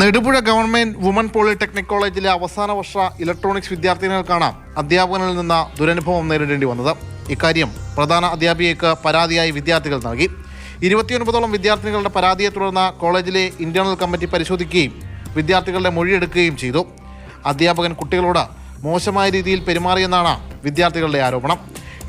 Nedupuzha government woman polytechnic കോളേജിലെ അവസാന വർഷ electronics വിദ്യാർത്ഥിനികൾക്കാണ് അധ്യാപകനിൽ നിന്ന് ദുരനുഭവം നേരിടേണ്ടി വന്നത്. ഇക്കാര്യം പ്രധാന അധ്യാപികയ്ക്ക് പരാതിയായി വിദ്യാർത്ഥികൾ നൽകി. ഇരുപത്തിയൊൻപതോളം വിദ്യാർത്ഥികളുടെ പരാതിയെ തുടർന്ന് കോളേജിലെ ഇന്റേണൽ കമ്മിറ്റി പരിശോധിക്കുകയും വിദ്യാർത്ഥികളുടെ മൊഴിയെടുക്കുകയും ചെയ്തു. അധ്യാപകൻ കുട്ടികളോട് മോശമായ രീതിയിൽ പെരുമാറിയെന്നാണ് വിദ്യാർത്ഥികളുടെ ആരോപണം.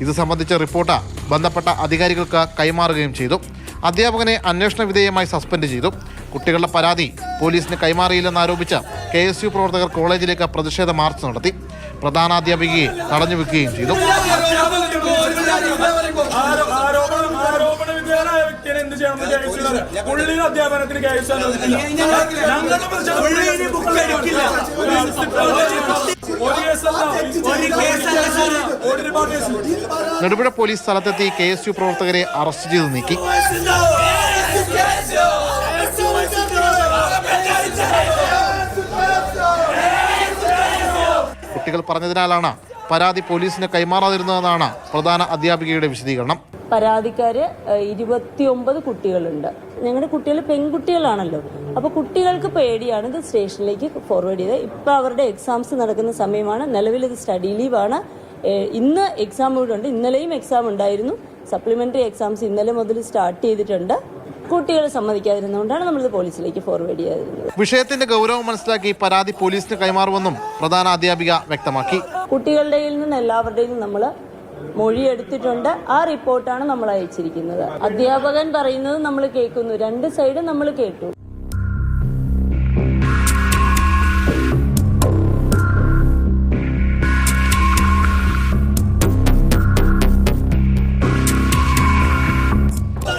ഇത് സംബന്ധിച്ച റിപ്പോർട്ട് ബന്ധപ്പെട്ട അധികാരികൾക്ക് കൈമാറുകയും ചെയ്തു. അധ്യാപകനെ അന്വേഷണ വിധേയമായി സസ്പെൻഡ് ചെയ്തു. കുട്ടികളുടെ പരാതി പോലീസിന് കൈമാറിയില്ലെന്നാരോപിച്ച് കെ എസ് യു പ്രവർത്തകർ കോളേജിലേക്ക് പ്രതിഷേധ മാർച്ച് നടത്തി. പ്രധാനാധ്യാപികയെ തടഞ്ഞുവെക്കുകയും ചെയ്തു. ആരോ- ആരോപണം ആരോപണ വിധേയനായ നെടുപുഴ പോലീസ് സ്ഥലത്തെത്തി കെ എസ് യു പ്രവർത്തകരെ അറസ്റ്റ് ചെയ്ത് നീക്കി. കുട്ടികൾ പറഞ്ഞതിനാലാണ് പരാതി പോലീസിന് കൈമാറാതിരുന്നതെന്നാണ് പ്രധാന അധ്യാപികയുടെ വിശദീകരണം. പരാതിക്കാര് ഇരുപത്തിയൊമ്പത് കുട്ടികളുണ്ട്. ഞങ്ങളുടെ കുട്ടികൾ പെൺകുട്ടികളാണല്ലോ. അപ്പോൾ കുട്ടികൾക്ക് പേടിയാണ് ഇത് സ്റ്റേഷനിലേക്ക് ഫോർവേഡ് ചെയ്തത്. ഇപ്പോൾ അവരുടെ എക്സാംസ് നടക്കുന്ന സമയമാണ്. നിലവിൽ ഇത് സ്റ്റഡി ലീവാണ് ഇന്ന് എക്സാം ഇവിടെ ഉണ്ട്. ഇന്നലെയും എക്സാം ഉണ്ടായിരുന്നു. സപ്ലിമെന്ററി എക്സാംസ് ഇന്നലെ മുതൽ സ്റ്റാർട്ട് ചെയ്തിട്ടുണ്ട്. കുട്ടികൾ സമ്മതിക്കാതിരുന്നതുകൊണ്ടാണ് നമ്മളിത് പോലീസിലേക്ക് ഫോർവേഡ് ചെയ്തിരുന്നത് വിഷയത്തിന്റെ ഗൗരവം മനസ്സിലാക്കി പരാതി പോലീസിന് കൈമാറുമെന്നും പ്രധാന അധ്യാപിക വ്യക്തമാക്കി. കുട്ടികളുടെ നിന്ന് എല്ലാവരുടെയും നമ്മൾ മൊഴി എടുത്തിട്ടുണ്ട് ആ റിപ്പോർട്ടാണ് നമ്മൾ അയച്ചിരിക്കുന്നത്. അധ്യാപകൻ പറയുന്നത് നമ്മൾ കേൾക്കുന്നു. രണ്ട് സൈഡും നമ്മൾ കേട്ടു.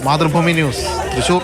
മാതൃഭൂമി ന്യൂസ്. തൃശൂർ.